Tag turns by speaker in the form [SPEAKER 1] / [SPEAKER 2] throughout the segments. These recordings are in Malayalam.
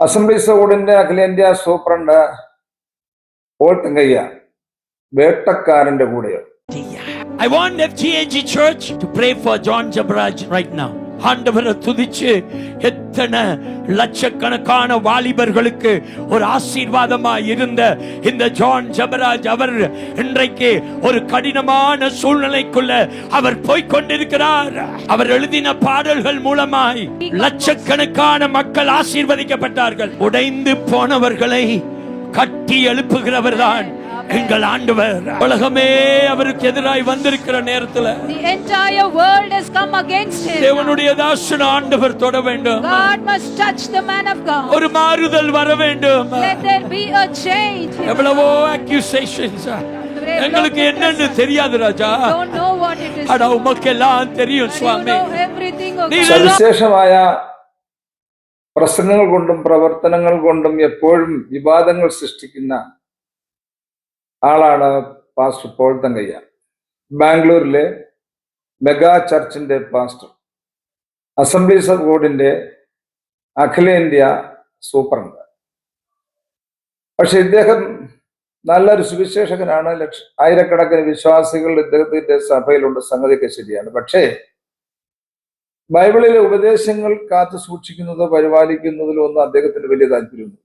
[SPEAKER 1] അസംബ്ലീസ് ബോർഡിന്റെ അഖിലേന്ത്യാ സൂപ്രണ്ട് പോൾ തെങ്കയ്യ വേട്ടക്കാരന്റെ കൂടെയോ
[SPEAKER 2] I want FGAG Church to pray for John Jabraj right now. ஆண்டவரை துதிச்சு எத்தனை லட்சக்கணக்கான வாலிபர்களுக்கு ஒரு ஆசீர்வாதமா இருந்த இந்த ஜான் ஜபராஜ் அவர் இன்றைக்கு ஒரு கடினமான சூழ்நிலைக்குள்ள அவர் போய்கொண்டிருக்கிறார் அவர் எழுதின பாடல்கள் மூலமாய் லட்சக்கணக்கான மக்கள் ஆசீர்வதிக்கப்பட்டார்கள். உடைந்து போனவர்களை கட்டி எழுப்புகிறவர்தான். எங்கள் ஆண்டவர் உலகமே அவருக்கு எதிராய் வந்திருக்கிற நேரத்துல
[SPEAKER 3] The entire world has come against him.
[SPEAKER 2] தேவனுடைய தாசன ஆண்டவர் தொட வேண்டும்
[SPEAKER 3] God must touch the man of God.
[SPEAKER 2] ஒரு மாறுதல் வர வேண்டும்
[SPEAKER 3] Let there be a change.
[SPEAKER 2] எவ்வளவோ அக்யூசேஷன்ஸ் எங்களுக்கு என்னன்னு தெரியாது ராஜா
[SPEAKER 3] Don't know what it is.
[SPEAKER 2] அட உமக்கெல்லாம் தெரியும்
[SPEAKER 3] You
[SPEAKER 2] Swami
[SPEAKER 3] know everything of
[SPEAKER 2] நீ
[SPEAKER 3] God.
[SPEAKER 1] സവിശേഷമായ പ്രസംഗങ്ങൾ കൊണ്ടും പ്രവർത്തനങ്ങൾ കൊണ്ടും എപ്പോഴും വിവാദങ്ങൾ സൃഷ്ടിക്കുന്ന ആളാണ് പാസ്റ്റർ പോൾ തങ്കയ്യ. ബാംഗ്ലൂരിലെ മെഗാ ചർച്ചിന്റെ പാസ്റ്റർ. അസംബ്ലീസ് ഓഫ് ഗോഡിന്റെ അഖിലേന്ത്യ സൂപ്രണ്ട്. പക്ഷെ ഇദ്ദേഹം നല്ലൊരു സുവിശേഷകനാണ്. ലക്ഷ ആയിരക്കണക്കിന് വിശ്വാസികൾ ഇദ്ദേഹത്തിന്റെ സഭയിലുണ്ട്. സംഗതിയൊക്കെ ശരിയാണ്. പക്ഷേ ബൈബിളിലെ ഉപദേശങ്ങൾ കാത്തു സൂക്ഷിക്കുന്നതോ പരിപാലിക്കുന്നതിലോ ഒന്നും അദ്ദേഹത്തിന് വലിയ താല്പര്യമില്ല.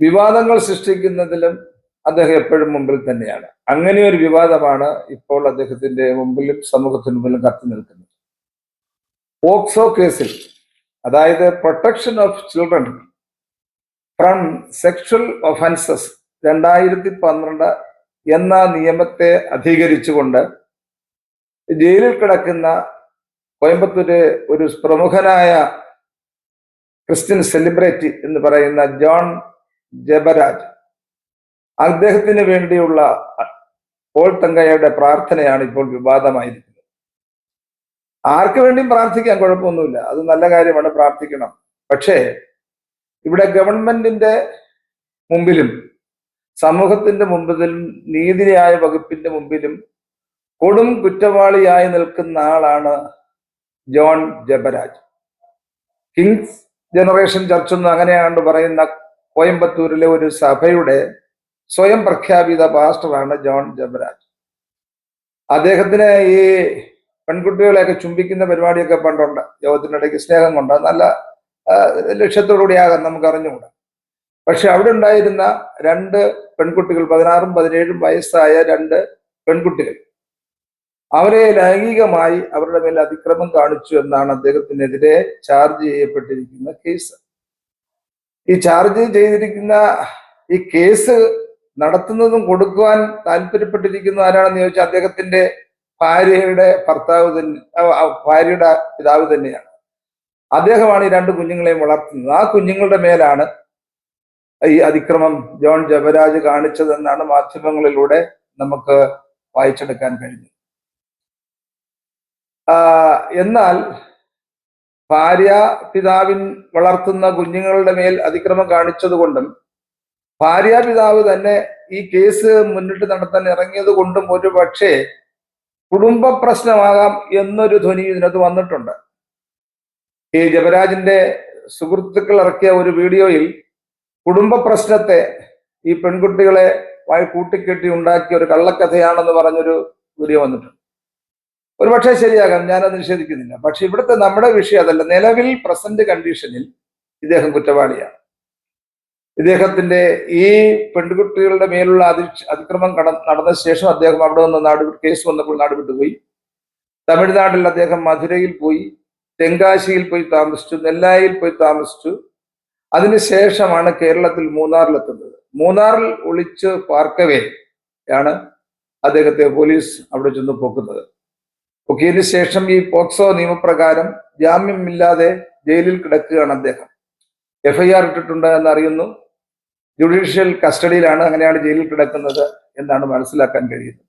[SPEAKER 1] വിവാദങ്ങൾ സൃഷ്ടിക്കുന്നതിലും അദ്ദേഹം എപ്പോഴും മുമ്പിൽ തന്നെയാണ്. അങ്ങനെ ഒരു വിവാദമാണ് ഇപ്പോൾ അദ്ദേഹത്തിന്റെ മുമ്പിലും സമൂഹത്തിന് മുമ്പിലും കത്തി നിൽക്കുന്നത്. പോക്സോ കേസിൽ അതായത് protection of children from sexual offences രണ്ടായിരത്തി പന്ത്രണ്ട് എന്ന നിയമത്തെ അധികരിച്ചുകൊണ്ട് ജയിലിൽ കിടക്കുന്ന കോയമ്പത്തൂര് ഒരു പ്രമുഖനായ ക്രിസ്ത്യൻ സെലിബ്രിറ്റി എന്ന് പറയുന്ന ജോൺ ജബരാജ് അദ്ദേഹത്തിന് വേണ്ടിയുള്ള പോൾ തങ്കയുടെ പ്രാർത്ഥനയാണ് ഇപ്പോൾ വിവാദമായിരിക്കുന്നത്. ആർക്ക് വേണ്ടിയും പ്രാർത്ഥിക്കാൻ കുഴപ്പമൊന്നുമില്ല. അത് നല്ല കാര്യമാണ് പ്രാർത്ഥിക്കണം. പക്ഷേ ഇവിടെ ഗവൺമെന്റിന്റെ മുമ്പിലും സമൂഹത്തിന്റെ മുമ്പിലും നീതിന്യായ വകുപ്പിന്റെ മുമ്പിലും കൊടും കുറ്റവാളിയായി നിൽക്കുന്ന ആളാണ് John Jebaraj. Kings generation church എന്ന് അങ്ങനെയാണ്ട് പറയുന്ന കോയമ്പത്തൂരിലെ ഒരു സഭയുടെ സ്വയം പ്രഖ്യാപിത പാസ്റ്ററാണ് ജോൺ ജബരാജ്. അദ്ദേഹത്തിന് ഈ പെൺകുട്ടികളെയൊക്കെ ചുംബിക്കുന്ന പരിപാടിയൊക്കെ പണ്ടുണ്ട്. യോഗത്തിനിടയ്ക്ക് സ്നേഹം കൊണ്ട് നല്ല ആ, ലക്ഷ്യത്തോടുകൂടിയാകാം നമുക്ക് അറിഞ്ഞുകൂടാ പക്ഷെ അവിടെ ഉണ്ടായിരുന്ന രണ്ട് പെൺകുട്ടികൾ പതിനാറും പതിനേഴും വയസ്സായ രണ്ട് പെൺകുട്ടികൾ അവരെ ലൈംഗികമായി അവരുടെ മേൽ അതിക്രമം കാണിച്ചു എന്നാണ് അദ്ദേഹത്തിനെതിരെ ചാർജ് ചെയ്യപ്പെട്ടിരിക്കുന്ന കേസ്. ഈ ചാർജ് ചെയ്തിരിക്കുന്ന ഈ കേസ് നടത്തുന്നതും കൊടുക്കുവാൻ താല്പര്യപ്പെട്ടിരിക്കുന്ന ആരാണെന്ന് ചോദിച്ചാൽ അദ്ദേഹത്തിന്റെ ഭാര്യയുടെ ഭർത്താവ് തന്നെ ഭാര്യയുടെ പിതാവ് തന്നെയാണ്. അദ്ദേഹമാണ് ഈ രണ്ട് കുഞ്ഞുങ്ങളെയും വളർത്തുന്നത്. ആ കുഞ്ഞുങ്ങളുടെ മേലാണ് ഈ അതിക്രമം ജോൺ ജബരാജ് കാണിച്ചതെന്നാണ് മാധ്യമങ്ങളിലൂടെ നമുക്ക് വായിച്ചെടുക്കാൻ കഴിഞ്ഞത്. എന്നാൽ ഭാര്യ പിതാവിൻ വളർത്തുന്ന കുഞ്ഞുങ്ങളുടെ മേൽ അതിക്രമം കാണിച്ചതുകൊണ്ടും ഭാര്യ പിതാവ് തന്നെ ഈ കേസ് മുന്നിട്ട് നടത്താൻ ഇറങ്ങിയത് കൊണ്ടും ഒരു പക്ഷേ കുടുംബ പ്രശ്നമാകാം എന്നൊരു ധ്വനി ഇതിനകത്ത് വന്നിട്ടുണ്ട്. ഈ ജപരാജിന്റെ സുഹൃത്തുക്കൾ ഇറക്കിയ ഒരു വീഡിയോയിൽ കുടുംബ പ്രശ്നത്തെ ഈ പെൺകുട്ടികളെ വായി കൂട്ടിക്കെട്ടി ഉണ്ടാക്കിയ ഒരു കള്ളക്കഥയാണെന്ന് പറഞ്ഞൊരു വീഡിയോ വന്നിട്ടുണ്ട്. ഒരുപക്ഷെ ശരിയാകാം ഞാനത് നിഷേധിക്കുന്നില്ല. പക്ഷെ ഇവിടുത്തെ നമ്മുടെ വിഷയം അതല്ല. നിലവിൽ പ്രസന്റ് കണ്ടീഷനിൽ ഇദ്ദേഹം കുറ്റവാളിയാണ്. ഇദ്ദേഹത്തിന്റെ ഈ പെൺകുട്ടികളുടെ മേലുള്ള അതി അതിക്രമം കട നടന്ന ശേഷം അദ്ദേഹം അവിടെ നിന്ന് നാട് കേസ് വന്നപ്പോൾ നാട് വിട്ടുപോയി തമിഴ്നാട്ടിൽ അദ്ദേഹം മധുരയിൽ പോയി തെങ്കാശിയിൽ പോയി താമസിച്ചു നെല്ലായിൽ പോയി താമസിച്ചു. അതിനുശേഷമാണ് കേരളത്തിൽ മൂന്നാറിലെത്തുന്നത്. മൂന്നാറിൽ ഒളിച്ച് പാർക്കവേ ആണ് അദ്ദേഹത്തെ പോലീസ് അവിടെ ചെന്ന് പൊക്കുന്നത്. പൊക്കിയതിനു ശേഷം ഈ പോക്സോ നിയമപ്രകാരം ജാമ്യമില്ലാതെ ജയിലിൽ കിടക്കുകയാണ് അദ്ദേഹം. എഫ്ഐആർ ഇട്ടിട്ടുണ്ട് എന്നറിയുന്നു. ജുഡീഷ്യൽ കസ്റ്റഡിയിലാണ് അങ്ങനെയാണ് ജയിലിൽ കിടക്കുന്നത് എന്നാണ് മനസ്സിലാക്കാൻ കഴിയുന്നത്.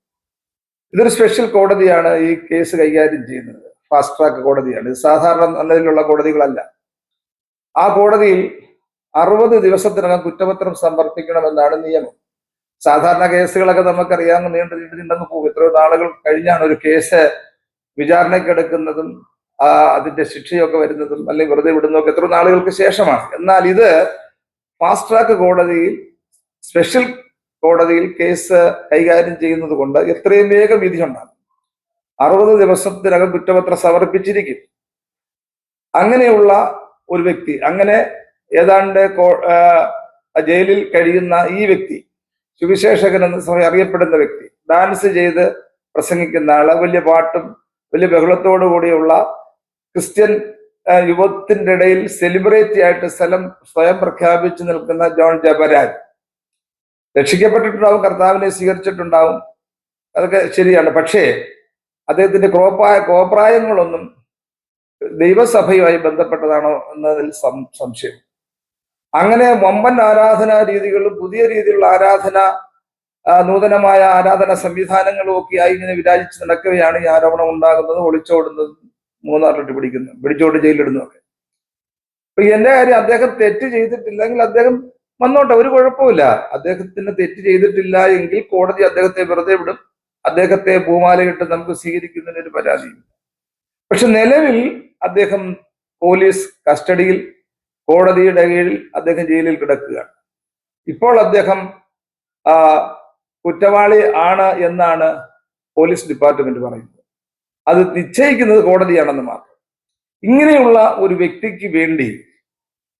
[SPEAKER 1] ഇതൊരു സ്പെഷ്യൽ കോടതിയാണ് ഈ കേസ് കൈകാര്യം ചെയ്യുന്നത്. ഫാസ്റ്റ് ട്രാക്ക് കോടതിയാണ്. ഇത് സാധാരണ നിലയിലുള്ള കോടതികളല്ല. ആ കോടതിയിൽ അറുപത് ദിവസത്തിനകം കുറ്റപത്രം സമർപ്പിക്കണമെന്നാണ് നിയമം. സാധാരണ കേസുകളൊക്കെ നമുക്കറിയാം നീണ്ടു നീണ്ടു നീണ്ടങ്ങ് പോകും. എത്രയോ നാളുകൾ കഴിഞ്ഞാണ് ഒരു കേസ് വിചാരണയ്ക്കെടുക്കുന്നതും അതിന്റെ ശിക്ഷയൊക്കെ വരുന്നതും അല്ലെങ്കിൽ വെറുതെ വിടുന്നതൊക്കെ എത്ര നാളുകൾക്ക് ശേഷമാണ്. എന്നാൽ ഇത് ഫാസ്റ്റ് ട്രാക്ക് കോടതിയിൽ സ്പെഷ്യൽ കോടതിയിൽ കേസ് കൈകാര്യം ചെയ്യുന്നത് കൊണ്ട് എത്രയും വേഗം വിധി ഉണ്ടാകും. അറുപത് ദിവസത്തിനകം കുറ്റപത്രം സമർപ്പിച്ചിരിക്കും. അങ്ങനെയുള്ള ഒരു വ്യക്തി അങ്ങനെ ഏതാണ്ട് ജയിലിൽ കഴിയുന്ന ഈ വ്യക്തി സുവിശേഷകൻ എന്ന് അറിയപ്പെടുന്ന വ്യക്തി ഡാൻസ് ചെയ്ത് പ്രസംഗിക്കുന്ന ആൾ വലിയ പാട്ടും വലിയ ബഹളത്തോടു കൂടിയുള്ള ക്രിസ്ത്യൻ യുവത്തിന്റെ ഇടയിൽ സെലിബ്രിറ്റി ആയിട്ട് സ്ഥലം സ്വയം പ്രഖ്യാപിച്ചു നിൽക്കുന്ന ജോൺ ജബരാജ് രക്ഷിക്കപ്പെട്ടിട്ടുണ്ടാവും കർത്താവിനെ സ്വീകരിച്ചിട്ടുണ്ടാവും. അതൊക്കെ ശരിയാണ്. പക്ഷേ അദ്ദേഹത്തിന്റെ കോപ്രായ കോപ്രായങ്ങളൊന്നും ദൈവസഭയുമായി ബന്ധപ്പെട്ടതാണോ എന്നതിൽ സംശയം. അങ്ങനെ വമ്പൻ ആരാധനാ രീതികളും പുതിയ രീതിയിലുള്ള ആരാധന നൂതനമായ ആരാധന സംവിധാനങ്ങളും ഒക്കെ ആയി ഇങ്ങനെ വിരാജിച്ച് നടക്കുകയാണ് ഈ ആരോപണം ഉണ്ടാകുന്നതും ഒളിച്ചോടുന്നതും. മൂന്നാറിലിട്ട് പിടിക്കുന്നു. പിടിച്ചോട്ട് ജയിലിടുന്നു ഒക്കെ അപ്പൊ എന്റെ കാര്യം അദ്ദേഹം തെറ്റ് ചെയ്തിട്ടില്ലെങ്കിൽ അദ്ദേഹം വന്നോട്ടെ ഒരു കുഴപ്പമില്ല അദ്ദേഹത്തിന് തെറ്റ് ചെയ്തിട്ടില്ല എങ്കിൽ കോടതി അദ്ദേഹത്തെ വെറുതെ വിടും. അദ്ദേഹത്തെ ഭൂമാലയിട്ട് നമുക്ക് സ്വീകരിക്കുന്നതിന് ഒരു പരാതിയില്ല പക്ഷെ നിലവിൽ അദ്ദേഹം പോലീസ് കസ്റ്റഡിയിൽ കോടതിയുടെ കീഴിൽ അദ്ദേഹം ജയിലിൽ കിടക്കുകയാണ്. ഇപ്പോൾ അദ്ദേഹം കുറ്റവാളി ആണ് എന്നാണ് പോലീസ് ഡിപ്പാർട്ട്മെന്റ് പറയുന്നത്. അത് നിശ്ചയിക്കുന്നത് കോടതിയാണെന്ന് മാത്രം. ഇങ്ങനെയുള്ള ഒരു വ്യക്തിക്ക് വേണ്ടി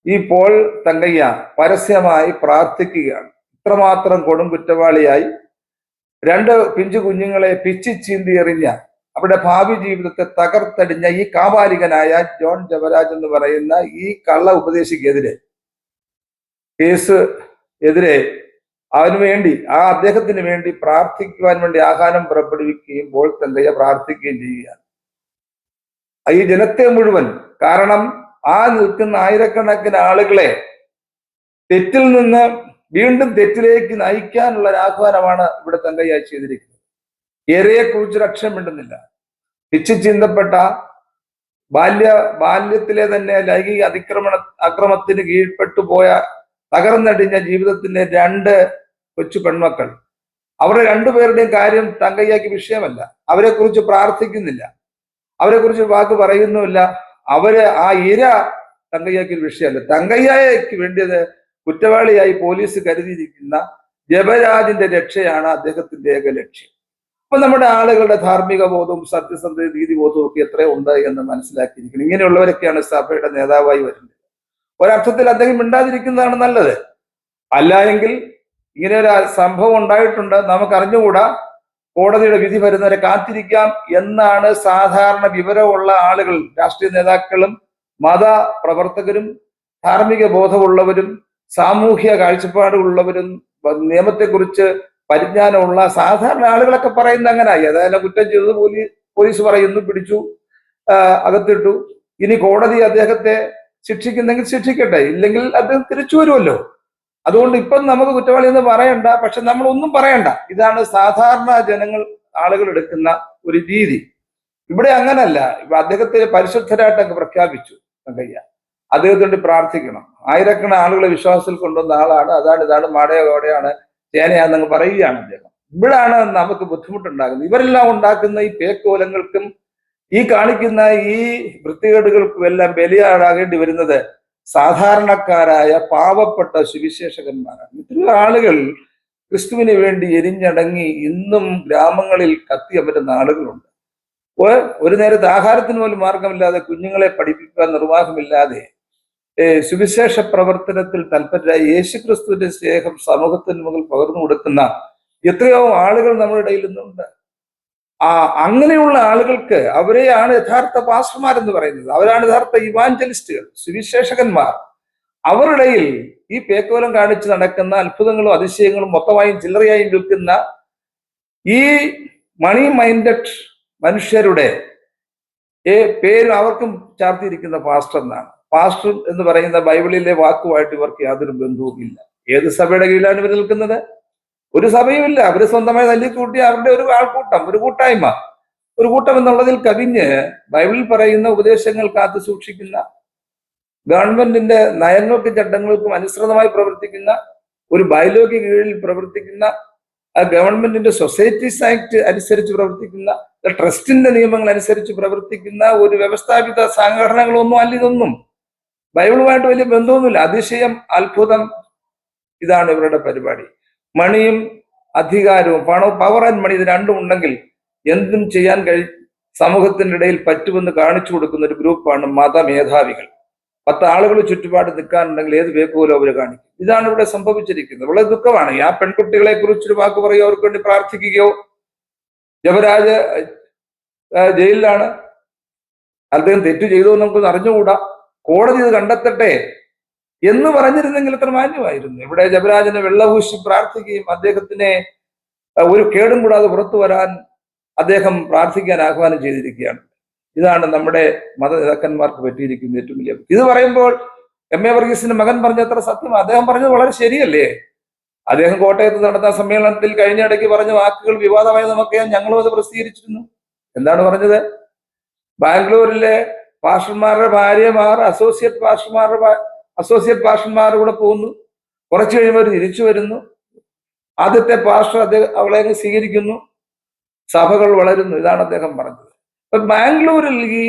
[SPEAKER 1] ഈ പോൾ തങ്കയ്യ പരസ്യമായി പ്രാർത്ഥിക്കുകയാണ്. ഇത്രമാത്രം കൊടും കുറ്റവാളിയായി രണ്ട് പിഞ്ചു കുഞ്ഞുങ്ങളെ പിച്ചി ചീന്തി എറിഞ്ഞ അവിടെ ഭാവി ജീവിതത്തെ തകർത്തടിഞ്ഞ ഈ കാപാലികനായ ജോൺ ജവരാജ് എന്ന് പറയുന്ന ഈ കള്ള ഉപദേശിക്കെതിരെ കേസ് എതിരെ അവന് വേണ്ടി ആ അദ്ദേഹത്തിന് വേണ്ടി പ്രാർത്ഥിക്കുവാൻ വേണ്ടി ആഹാരം പുറപ്പെടുവിക്കുകയും പോൾ തങ്കയ്യ പ്രാർത്ഥിക്കുകയും ചെയ്യുകയാണ്. ഈ ജനത്തെ മുഴുവൻ കാരണം ആ നിൽക്കുന്ന ആയിരക്കണക്കിന് ആളുകളെ തെറ്റിൽ നിന്ന് വീണ്ടും തെറ്റിലേക്ക് നയിക്കാനുള്ള ഒരു ആഹ്വാനമാണ് ഇവിടെ തങ്കയ്യ ചെയ്തിരിക്കുന്നത്. ഏറെയെ കുറിച്ച് രക്ഷം മിണ്ടുന്നില്ല. പിച്ചു ചിന്തപ്പെട്ട ബാല്യ ബാല്യത്തിലെ തന്നെ ലൈംഗിക അതിക്രമണ അക്രമത്തിന് കീഴ്പ്പെട്ടു പോയ തകർന്നടിഞ്ഞ ജീവിതത്തിന്റെ രണ്ട് കൊച്ചു പെൺമക്കൾ. അവരുടെ രണ്ടുപേരുടെയും കാര്യം തങ്കയ്യാക്ക് വിഷയമല്ല. അവരെ കുറിച്ച് പ്രാർത്ഥിക്കുന്നില്ല. അവരെ കുറിച്ച് വാക്ക് പറയുന്നുമില്ല. അവർ ആ ഇര തങ്കയ്യാക്ക് ഒരു വിഷയമല്ല. തങ്കയ്യായ്ക്ക് വേണ്ടിയത് കുറ്റവാളിയായി പോലീസ് കരുതിയിരിക്കുന്ന ജപരാജിന്റെ രക്ഷയാണ് അദ്ദേഹത്തിന്റെ ഏക ലക്ഷ്യം. അപ്പൊ നമ്മുടെ ആളുകളുടെ ധാർമ്മിക ബോധവും സത്യസന്ധത നീതിബോധവും ഒക്കെ എത്രയുണ്ട് എന്ന് മനസ്സിലാക്കിയിരിക്കുന്നു ഇങ്ങനെയുള്ളവരൊക്കെയാണ് സഭയുടെ നേതാവായി വരുന്നത്. ഒരർത്ഥത്തിൽ അദ്ദേഹം മിണ്ടാതിരിക്കുന്നതാണ് നല്ലത്. അല്ല എങ്കിൽ ഇങ്ങനെ ഒരു സംഭവം ഉണ്ടായിട്ടുണ്ട്. നമുക്ക് അറിഞ്ഞുകൂടാ കോടതിയുടെ വിധി വരുന്നവരെ കാത്തിരിക്കാം എന്നാണ് സാധാരണ വിവരമുള്ള ആളുകൾ രാഷ്ട്രീയ നേതാക്കളും മത പ്രവർത്തകരും ധാർമ്മിക ബോധമുള്ളവരും സാമൂഹ്യ കാഴ്ചപ്പാടുള്ളവരും നിയമത്തെക്കുറിച്ച് പരിജ്ഞാനമുള്ള സാധാരണ ആളുകളൊക്കെ പറയുന്ന അങ്ങനായി. അതായത് കുറ്റം ചെയ്തത് പോലീസ് പോലീസ് പറയുന്നു പിടിച്ചു അകത്തിട്ടു. ഇനി കോടതി അദ്ദേഹത്തെ ശിക്ഷിക്കുന്നെങ്കിൽ ശിക്ഷിക്കട്ടെ. ഇല്ലെങ്കിൽ അദ്ദേഹം തിരിച്ചു വരുമല്ലോ. അതുകൊണ്ട് ഇപ്പം നമുക്ക് കുറ്റവാളി എന്ന് പറയണ്ട പക്ഷെ നമ്മൾ ഒന്നും പറയണ്ട. ഇതാണ് സാധാരണ ജനങ്ങൾ ആളുകൾ എടുക്കുന്ന ഒരു രീതി. ഇവിടെ അങ്ങനല്ല. അദ്ദേഹത്തെ അങ്ങ് പ്രഖ്യാപിച്ചു വെങ്കയ്യ അദ്ദേഹത്തിന് പ്രാർത്ഥിക്കണം. ആയിരക്കണ ആളുകളെ വിശ്വാസത്തിൽ കൊണ്ടുവന്ന ആളാണ്. അതാണ് ഇതാണ് മാടയോ കോടയാണ് പറയുകയാണ് അദ്ദേഹം ഇവിടാണ് നമുക്ക് ബുദ്ധിമുട്ടുണ്ടാകുന്നത്. ഇവരെല്ലാം ഉണ്ടാക്കുന്ന ഈ പേക്കോലങ്ങൾക്കും ഈ കാണിക്കുന്ന ഈ വൃത്തികേടുകൾക്കും എല്ലാം ബലിയാടാകേണ്ടി വരുന്നത് സാധാരണക്കാരായ പാവപ്പെട്ട സുവിശേഷകന്മാരാണ്. ഇത്രയും ആളുകൾ ക്രിസ്തുവിന് വേണ്ടി എരിഞ്ഞടങ്ങി ഇന്നും ഗ്രാമങ്ങളിൽ കത്തിയമരുന്ന ആളുകളുണ്ട്. ഒരു നേരത്തെ ആഹാരത്തിന് പോലും മാർഗമില്ലാതെ കുഞ്ഞുങ്ങളെ പഠിപ്പിക്കാൻ നിർവാഹമില്ലാതെ സുവിശേഷ പ്രവർത്തനത്തിൽ തൽപരരായ യേശുക്രിസ്തുവിന്റെ സ്നേഹം സമൂഹത്തിന് മുകളിൽ പകർന്നു കൊടുക്കുന്ന എത്രയോ ആളുകൾ നമ്മുടെ ഇടയിൽ ഇന്നുണ്ട്. ആ അങ്ങനെയുള്ള ആളുകൾക്ക് അവരെയാണ് യഥാർത്ഥ പാസ്റ്റർമാരെന്ന് പറയുന്നത്. അവരാണ് യഥാർത്ഥ ഇവാഞ്ചലിസ്റ്റുകൾ സുവിശേഷകന്മാർ. അവരുടെയിൽ ഈ പേക്കോലം കാണിച്ച് നടക്കുന്ന അത്ഭുതങ്ങളും അതിശയങ്ങളും മൊത്തമായും ചില്ലറയായും വിൽക്കുന്ന ഈ മണി മൈൻഡഡ് മനുഷ്യരുടെ പേര് അവർക്കും ചാർത്തിയിരിക്കുന്ന പാസ്റ്റർ എന്നാണ്. പാസ്റ്റർ എന്ന് പറയുന്ന ബൈബിളിലെ വാക്കുമായിട്ട് ഇവർക്ക് യാതൊരു ബന്ധവുമില്ല. ഏത് സഭയുടെ കീഴിലാണ് ഇവർ നിൽക്കുന്നത്? ഒരു സഭയുമില്ല. അവർ സ്വന്തമായി തല്ലിക്കൂട്ടി അവരുടെ ഒരു ആൾക്കൂട്ടം ഒരു കൂട്ടായ്മ. ഒരു കൂട്ടം എന്നുള്ളതിൽ കവിഞ്ഞ് ബൈബിളിൽ പറയുന്ന ഉപദേശങ്ങൾ കാത്തു സൂക്ഷിക്കുന്ന ഗവൺമെന്റിന്റെ നയങ്ങൾക്കും ചട്ടങ്ങൾക്കും അനുസൃതമായി പ്രവർത്തിക്കുന്ന ഒരു ബൈലോയ്ക്ക് കീഴിൽ പ്രവർത്തിക്കുന്ന ആ ഗവൺമെന്റിന്റെ സൊസൈറ്റീസ് ആക്ട് അനുസരിച്ച് പ്രവർത്തിക്കുന്ന ട്രസ്റ്റിന്റെ നിയമങ്ങൾ അനുസരിച്ച് പ്രവർത്തിക്കുന്ന ഒരു വ്യവസ്ഥാപിത സംഘടനകളൊന്നും അല്ല ഇതൊന്നും. ബൈബിളുമായിട്ട് വലിയ ബന്ധമൊന്നുമില്ല. അതിശയം അത്ഭുതം. ഇതാണ് ഇവരുടെ പരിപാടി. മണിയും അധികാരവും പണവും പവർ ആൻഡ് മണി ഇത് രണ്ടും ഉണ്ടെങ്കിൽ എന്തും ചെയ്യാൻ കഴി സമൂഹത്തിന്റെ ഇടയിൽ പറ്റുമെന്ന് കാണിച്ചു കൊടുക്കുന്ന ഒരു ഗ്രൂപ്പാണ് മതമേധാവികൾ. പത്ത് ആളുകൾ ചുറ്റുപാട് നിൽക്കാനുണ്ടെങ്കിൽ ഏത് വേക്കുപോലും അവർ കാണിക്കും. ഇതാണ് ഇവിടെ സംഭവിച്ചിരിക്കുന്നത്. വളരെ ദുഃഖമാണ്. ആ പെൺകുട്ടികളെ കുറിച്ചൊരു വാക്ക് പറയുകയോ അവർക്ക് വേണ്ടി പ്രാർത്ഥിക്കുകയോ ജവരാജ് ജയിലിലാണ്. അദ്ദേഹം തെറ്റ് ചെയ്തോ നമുക്കൊന്ന് അറിഞ്ഞുകൂടാ. കോടതി ഇത് കണ്ടെത്തട്ടെ. എന്ന് പറഞ്ഞിരുന്നെങ്കിൽ എത്ര മാന്യമായിരുന്നു. ഇവിടെ ജബരാജനെ വെള്ളപൂശി പ്രാർത്ഥിക്കുകയും അദ്ദേഹത്തിനെ ഒരു കേടും കൂടാതെ പുറത്തു വരാൻ അദ്ദേഹം പ്രാർത്ഥിക്കാൻ ആഹ്വാനം ചെയ്തിരിക്കുകയാണ്. ഇതാണ് നമ്മുടെ മത നേതാക്കന്മാർക്ക് പറ്റിയിരിക്കുന്ന ഏറ്റവും വലിയ ഇത് പറയുമ്പോൾ എം എ വർഗീസിന്റെ മകൻ പറഞ്ഞത്ര സത്യം. അദ്ദേഹം പറഞ്ഞത് വളരെ ശരിയല്ലേ? അദ്ദേഹം കോട്ടയത്ത് നടന്ന സമ്മേളനത്തിൽ കഴിഞ്ഞ ഇടയ്ക്ക് പറഞ്ഞ വാക്കുകൾ വിവാദമായി നമുക്ക് ഞങ്ങളും അത് പ്രസിദ്ധീകരിച്ചിരുന്നു. എന്താണ് പറഞ്ഞത്? ബാംഗ്ലൂരിലെ പാഷന്മാരുടെ ഭാര്യമാർ അസോസിയേറ്റ് ഭാ- അസോസിയേറ്റ് പാഷന്മാരുടെ കൂടെ പോകുന്നു. കുറച്ച് കഴിയുമ്പോൾ അവർ തിരിച്ചു വരുന്നു. ആദ്യത്തെ പാഷ അദ്ദേഹം അവളെ സ്വീകരിക്കുന്നു. സഭകൾ വളരുന്നു. ഇതാണ് അദ്ദേഹം പറഞ്ഞത്. ഇപ്പൊ ബാംഗ്ലൂരിൽ ഈ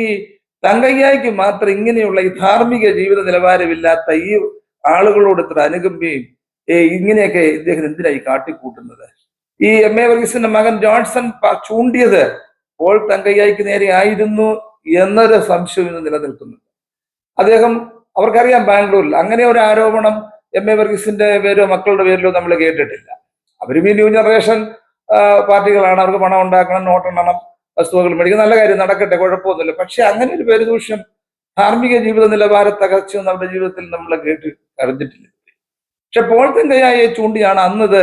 [SPEAKER 1] തങ്കയ്യായ്ക്ക് മാത്രം ഇങ്ങനെയുള്ള ഈ ധാർമ്മിക ജീവിത നിലവാരമില്ലാത്ത ഈ ആളുകളോട് ഇത്ര അനുകമ്പയും ഇങ്ങനെയൊക്കെ ഇദ്ദേഹം എന്തിനായി കാട്ടിക്കൂട്ടുന്നത്? ഈ എം എ വർഗീസിന്റെ മകൻ ജോൺസൺ ചൂണ്ടിയത് പോൾ തങ്കയ്യായ്ക്ക് നേരെ ആയിരുന്നു എന്നൊരു സംശയം ഇന്ന് നിലനിൽക്കുന്നുണ്ട്. അദ്ദേഹം അവർക്കറിയാം ബാംഗ്ലൂരിൽ. അങ്ങനെ ഒരു ആരോപണം എം എ വർഗീസിന്റെ പേരോ മക്കളുടെ പേരിലോ നമ്മൾ കേട്ടിട്ടില്ല. അവരും ഈ ന്യൂ ജനറേഷൻ പാർട്ടികളാണ്. അവർക്ക് പണം ഉണ്ടാക്കണം നോട്ടെണ്ണണം വസ്തുവകൾ മേടിക്കും നല്ല കാര്യം നടക്കട്ടെ കുഴപ്പമൊന്നുമില്ല. പക്ഷെ അങ്ങനെ ഒരു പേരുദൂഷ്യം ധാർമ്മിക ജീവിത നിലവാര തകർച്ച നമ്മുടെ ജീവിതത്തിൽ നമ്മൾ കേട്ട് അറിഞ്ഞിട്ടില്ല. പക്ഷെ പോൾ തെങ്കയായെ ചൂണ്ടിയാണ് അന്നത്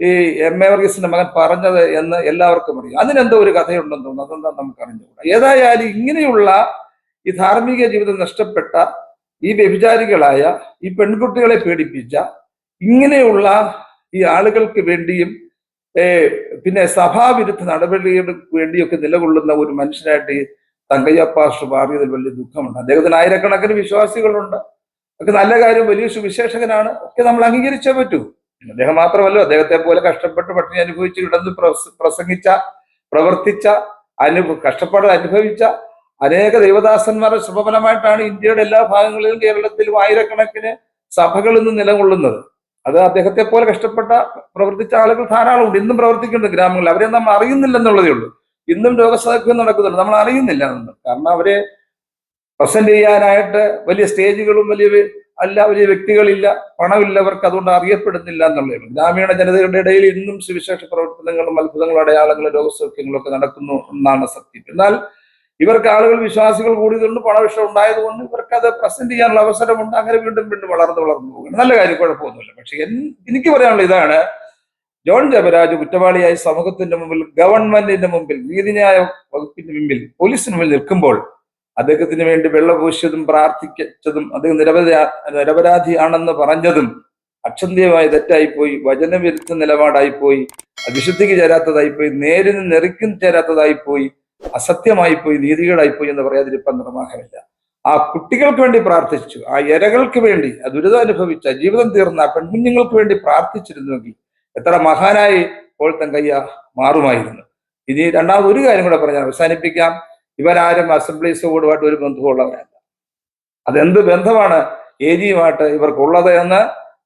[SPEAKER 1] ഈ എം എ വർഗീസിന്റെ മകൻ പറഞ്ഞത് എന്ന് എല്ലാവർക്കും അറിയാം. അതിനെന്തോ ഒരു കഥയുണ്ടെന്ന് തോന്നുന്നു. അതെന്താ നമുക്ക് അറിഞ്ഞുകൂടാ. ഏതായാലും ഇങ്ങനെയുള്ള ഈ ധാർമ്മിക ജീവിതം നഷ്ടപ്പെട്ട ഈ വ്യഭിചാരികളായ ഈ പെൺകുട്ടികളെ പേടിപ്പിച്ച ഇങ്ങനെയുള്ള ഈ ആളുകൾക്ക് വേണ്ടിയും പിന്നെ സഭാവിരുദ്ധ നടപടികൾക്ക് വേണ്ടിയൊക്കെ നിലകൊള്ളുന്ന ഒരു മനുഷ്യനായിട്ട് ഈ തങ്കയ്യ പാസ്റ്റർ മാറിയതിൽ വലിയ ദുഃഖമുണ്ട്. അദ്ദേഹത്തിന് ആയിരക്കണക്കിന് വിശ്വാസികളുണ്ട്. ഒക്കെ നല്ല കാര്യം വലിയ സുവിശേഷകനാണ്. ഒക്കെ നമ്മൾ അംഗീകരിച്ചേ പറ്റൂ. അദ്ദേഹം മാത്രമല്ല അദ്ദേഹത്തെ പോലെ കഷ്ടപ്പെട്ട് പട്ടിണി അനുഭവിച്ച് കിടന്ന് പ്രസംഗിച്ച പ്രവർത്തിച്ച അനുഭവ കഷ്ടപ്പാട് അനുഭവിച്ച അനേക ദൈവദാസന്മാരുടെ ശുഭഫലമായിട്ടാണ് ഇന്ത്യയുടെ എല്ലാ ഭാഗങ്ങളിലും കേരളത്തിലും ആയിരക്കണക്കിന് സഭകൾ ഇന്ന് നിലകൊള്ളുന്നത്. അത് അദ്ദേഹത്തെ പോലെ കഷ്ടപ്പെട്ട പ്രവർത്തിച്ച ആളുകൾ ധാരാളമുണ്ട് ഇന്നും പ്രവർത്തിക്കുന്നുണ്ട് ഗ്രാമങ്ങളിൽ. അവരെ നമ്മൾ അറിയുന്നില്ലെന്നുള്ളതേ ഉള്ളൂ. ഇന്നും രോഗസാധ്യം നടക്കുന്നുണ്ട്. നമ്മൾ അറിയുന്നില്ല കാരണം അവരെ പ്രസന്റ് ചെയ്യാനായിട്ട് വലിയ സ്റ്റേജുകളും വലിയ അല്ല വലിയ വ്യക്തികളില്ല പണമില്ലവർക്ക് അതുകൊണ്ട് അറിയപ്പെടുന്നില്ല എന്നുള്ളതേ ഉള്ളൂ. ഗ്രാമീണ ജനതയുടെ ഇടയിൽ ഇന്നും സുവിശേഷ പ്രവർത്തനങ്ങളും അത്ഭുതങ്ങളും അടയാളങ്ങളും രോഗസൗഖ്യങ്ങളും ഒക്കെ നടക്കുന്നു എന്നാണ് സത്യം. എന്നാൽ ഇവർക്ക് ആളുകൾ വിശ്വാസികൾ കൂടിയതുകൊണ്ട് പണവിഷം ഉണ്ടായതുകൊണ്ട് ഇവർക്ക് അത് പ്രസന്റ് ചെയ്യാനുള്ള അവസരമുണ്ട്. അങ്ങനെ വീണ്ടും വീണ്ടും വളർന്നു വളർന്നു പോകുന്നു നല്ല കാര്യം കുഴപ്പമൊന്നുമില്ല. പക്ഷെ എനിക്ക് പറയാനുള്ള ഇതാണ്. ജോൺ ജബരാജ് കുറ്റവാളിയായി സമൂഹത്തിന്റെ മുമ്പിൽ ഗവൺമെന്റിന്റെ മുമ്പിൽ നീതിന്യായ വകുപ്പിന്റെ മുമ്പിൽ പോലീസിന് മുമ്പിൽ നിൽക്കുമ്പോൾ അദ്ദേഹത്തിന് വേണ്ടി വെള്ളപൂശിയതും പ്രാർത്ഥിച്ചതും അദ്ദേഹം നിരപരാ നിരപരാധിയാണെന്ന് പറഞ്ഞതും അക്ഷന്തിയമായി തെറ്റായിപ്പോയി. വചനവിരുദ്ധ നിലപാടായിപ്പോയി. വിശുദ്ധിക്ക് ചേരാത്തതായിപ്പോയി. നേരിന് നെറിക്കും ചേരാത്തതായിപ്പോയി. അസത്യമായിപ്പോയി നീതികേടായിപ്പോയി എന്ന് പറയാതിരിക്കാൻ നിർവാഹമില്ല. ആ കുട്ടികൾക്ക് വേണ്ടി പ്രാർത്ഥിച്ചു. ആ ഇരകൾക്ക് വേണ്ടി ആ ദുരിതം അനുഭവിച്ച ജീവിതം തീർന്ന ആ പെൺകുഞ്ഞുങ്ങൾക്ക് വേണ്ടി പ്രാർത്ഥിച്ചിരുന്നുവെങ്കിൽ എത്ര മഹാനായി പോൾ തങ്കയ്യ മാറുമായിരുന്നു. ഇനി രണ്ടാമത് ഒരു കാര്യം കൂടെ പറഞ്ഞാൽ അവസാനിപ്പിക്കാം. ഇവരാരും അസംബ്ലീസ് ബോർഡുമായിട്ട് ഒരു ബന്ധമുള്ളവരല്ല. അതെന്ത് ബന്ധമാണ്? എ ഇവർക്കുള്ളത് എന്ന്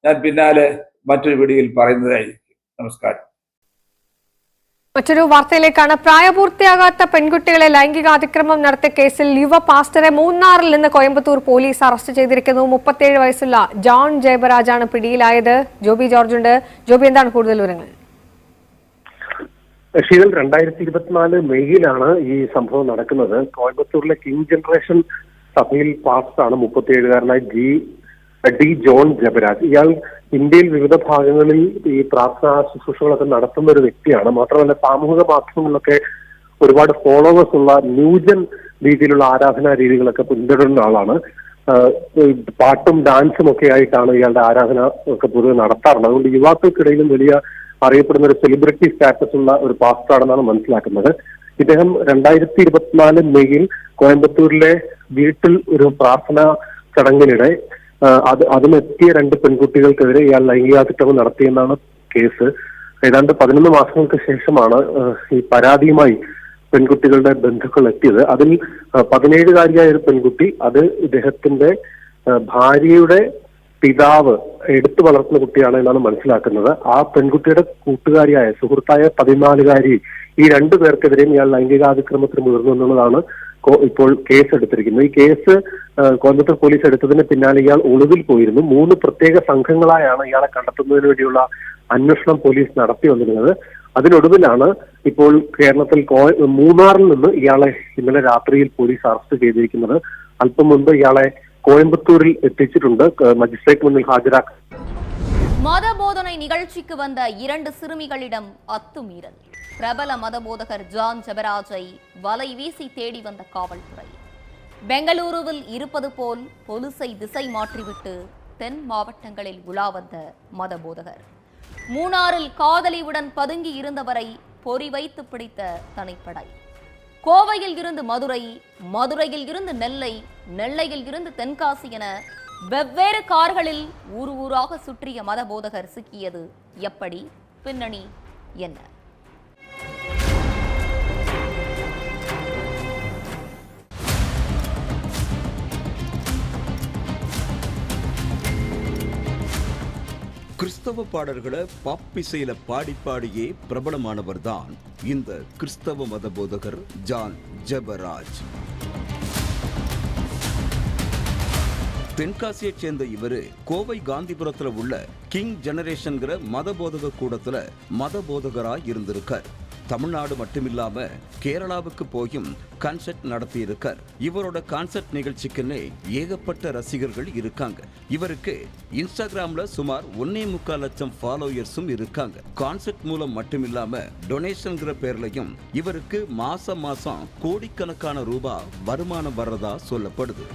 [SPEAKER 1] ഞാൻ പിന്നാലെ മറ്റൊരു വീഡിയോയിൽ പറയുന്നതായിരിക്കും. നമസ്കാരം.
[SPEAKER 4] മറ്റൊരു വാർത്തയിലേക്കാണ്. പ്രായപൂർത്തിയാകാത്ത പെൺകുട്ടികളെ ലൈംഗികാതിക്രമം നടത്തിയ കേസിൽ യുവ പാസ്റ്ററെ മൂന്നാറിൽ നിന്ന് കോയമ്പത്തൂർ പോലീസ് അറസ്റ്റ് ചെയ്തിരിക്കുന്നു. മുപ്പത്തിയേഴ് വയസ്സുള്ള ജോൺ ജയബരാജാണ് പിടിയിലായത്. ജോബി ജോർജ് ഉണ്ട് ജോബി എന്താണ് കൂടുതൽ വിവരങ്ങൾ?
[SPEAKER 5] ഷീതൽ രണ്ടായിരത്തി ഇരുപത്തിനാല് മെയ്യിലാണ് ഈ സംഭവം നടക്കുന്നത്. കോയമ്പത്തൂരിലെ കിങ് ജനറേഷൻ സഭയിൽ പാസ്റ്റാണ് മുപ്പത്തിയേഴുകാരനായ ജി ഡി ജോൺ ജബരാജ്. ഇയാൾ ഇന്ത്യയിൽ വിവിധ ഭാഗങ്ങളിൽ ഈ പ്രാർത്ഥനാ ശുശ്രൂഷകളൊക്കെ നടത്തുന്ന ഒരു വ്യക്തിയാണ്. മാത്രമല്ല സാമൂഹിക മാധ്യമങ്ങളിലൊക്കെ ഒരുപാട് ഫോളോവേഴ്സ് ഉള്ള ന്യൂജൻ രീതിയിലുള്ള ആരാധനാ രീതികളൊക്കെ പിന്തുടരുന്ന ആളാണ്. പാട്ടും ഡാൻസും ഒക്കെ ആയിട്ടാണ് ഇയാളുടെ ആരാധന ഒക്കെ പൊതുവെ നടത്താറുള്ളത്. അതുകൊണ്ട് യുവാക്കൾക്കിടയിലും വലിയ അറിയപ്പെടുന്ന ഒരു സെലിബ്രിറ്റി സ്റ്റാറ്റസ് ഉള്ള ഒരു പാസ്റ്ററാണെന്നാണ് മനസ്സിലാക്കുന്നത്. ഇദ്ദേഹം രണ്ടായിരത്തി ഇരുപത്തിനാല് മെയ്യിൽ കോയമ്പത്തൂരിലെ വീട്ടിൽ ഒരു പ്രാർത്ഥന ചടങ്ങിനിടെ അത് അതിനെത്തിയ രണ്ട് പെൺകുട്ടികൾക്കെതിരെ ഇയാൾ ലൈംഗികാതിക്രമം നടത്തിയെന്നാണ് കേസ്. ഏതാണ്ട് പതിനൊന്ന് മാസങ്ങൾക്ക് ശേഷമാണ് ഈ പരാതിയുമായി പെൺകുട്ടികളുടെ ബന്ധുക്കൾ എത്തിയത്. അതിൽ പതിനേഴുകാരിയായ ഒരു പെൺകുട്ടി അത് ഇദ്ദേഹത്തിന്റെ ഭാര്യയുടെ പിതാവ് എടുത്തു വളർത്തുന്ന കുട്ടിയാണ് എന്നാണ് മനസ്സിലാക്കുന്നത്. ആ പെൺകുട്ടിയുടെ കൂട്ടുകാരിയായ സുഹൃത്തായ പതിനാലുകാരി ഈ രണ്ടു പേർക്കെതിരെയും ഇയാൾ ലൈംഗികാതിക്രമത്തിന് മുതിർന്നു എന്നുള്ളതാണ് ഇപ്പോൾ കേസ് എടുത്തിരിക്കുന്നു. ഈ കേസ് കോയമ്പത്തൂർ പോലീസ് എടുത്തതിന് പിന്നാലെ ഇയാൾ ഒളിവിൽ പോയിരുന്നു. മൂന്ന് പ്രത്യേക സംഘങ്ങളായാണ് ഇയാളെ കണ്ടെത്തുന്നതിന് വേണ്ടിയുള്ള അന്വേഷണം പോലീസ് നടത്തി വന്നിരുന്നത്. അതിനൊടുവിലാണ് ഇപ്പോൾ കേരളത്തിൽ മൂന്നാറിൽ നിന്ന് ഇയാളെ ഇന്നലെ രാത്രിയിൽ പോലീസ് അറസ്റ്റ് ചെയ്തിരിക്കുന്നത്. അല്പം മുൻപ് ഇയാളെ കോയമ്പത്തൂരിൽ എത്തിച്ചിട്ടുണ്ട്. മജിസ്ട്രേറ്റ് മുന്നിൽ ഹാജരാക്കാൻ
[SPEAKER 6] மத போதனை நிகழ்ச்சிக்கு வந்த இரண்டு சிறுமிகளிடம் அத்துமீறல். பிரபல மதபோதகர் ஜான் ஜெபராஜை வலை வீசி தேடி வந்த காவல்துறை. பெங்களூருவில் இருப்பது போல் பொலிசை திசை மாற்றிவிட்டு தென் மாவட்டங்களில் உலா வந்த மதபோதகர். மூணாறில் காதலியுடன் பதுங்கி இருந்தவரை பொறி வைத்து பிடித்த தனிப்படை. கோவையில் இருந்து மதுரை மதுரையில் இருந்து நெல்லை நெல்லையில் இருந்து தென்காசி என வெவ்வேறு கார்களில் ஊர் ஊராக சுற்றிய மத போதகர் சிக்கியது எப்படி? பின்னணி என்ன?
[SPEAKER 7] கிறிஸ்தவ பாடல்களை பாப் இசையில பாடி பாடியே பிரபலமானவர் தான் இந்த கிறிஸ்தவ மத போதகர் ஜான் ஜெபராஜ். தென்காசியைச் சேர்ந்த இவரு கோவை காந்திபுரத்தில் உள்ள கிங் ஜெனரேஷன்கிற மத போதக கூடத்தில் மத போதகராக இருந்திருக்கார். தமிழ்நாடு மட்டுமில்லாம கேரளாவுக்கு போயும் கான்சர்ட் நடத்தியிருக்கார். இவரோட கான்சர்ட் நிகழ்ச்சிக்குன்னே ஏகப்பட்ட ரசிகர்கள் இருக்காங்க. இவருக்கு இன்ஸ்டாகிராம்ல சுமார் ஒன்னே முக்கால் லட்சம் ஃபாலோயர்ஸும் இருக்காங்க. கான்சர்ட் மூலம் மட்டுமில்லாம டொனேஷன்கிற பேர்லையும் இவருக்கு மாசம் மாசம் கோடிக்கணக்கான ரூபாய் வருமானம் வர்றதா சொல்லப்படுது.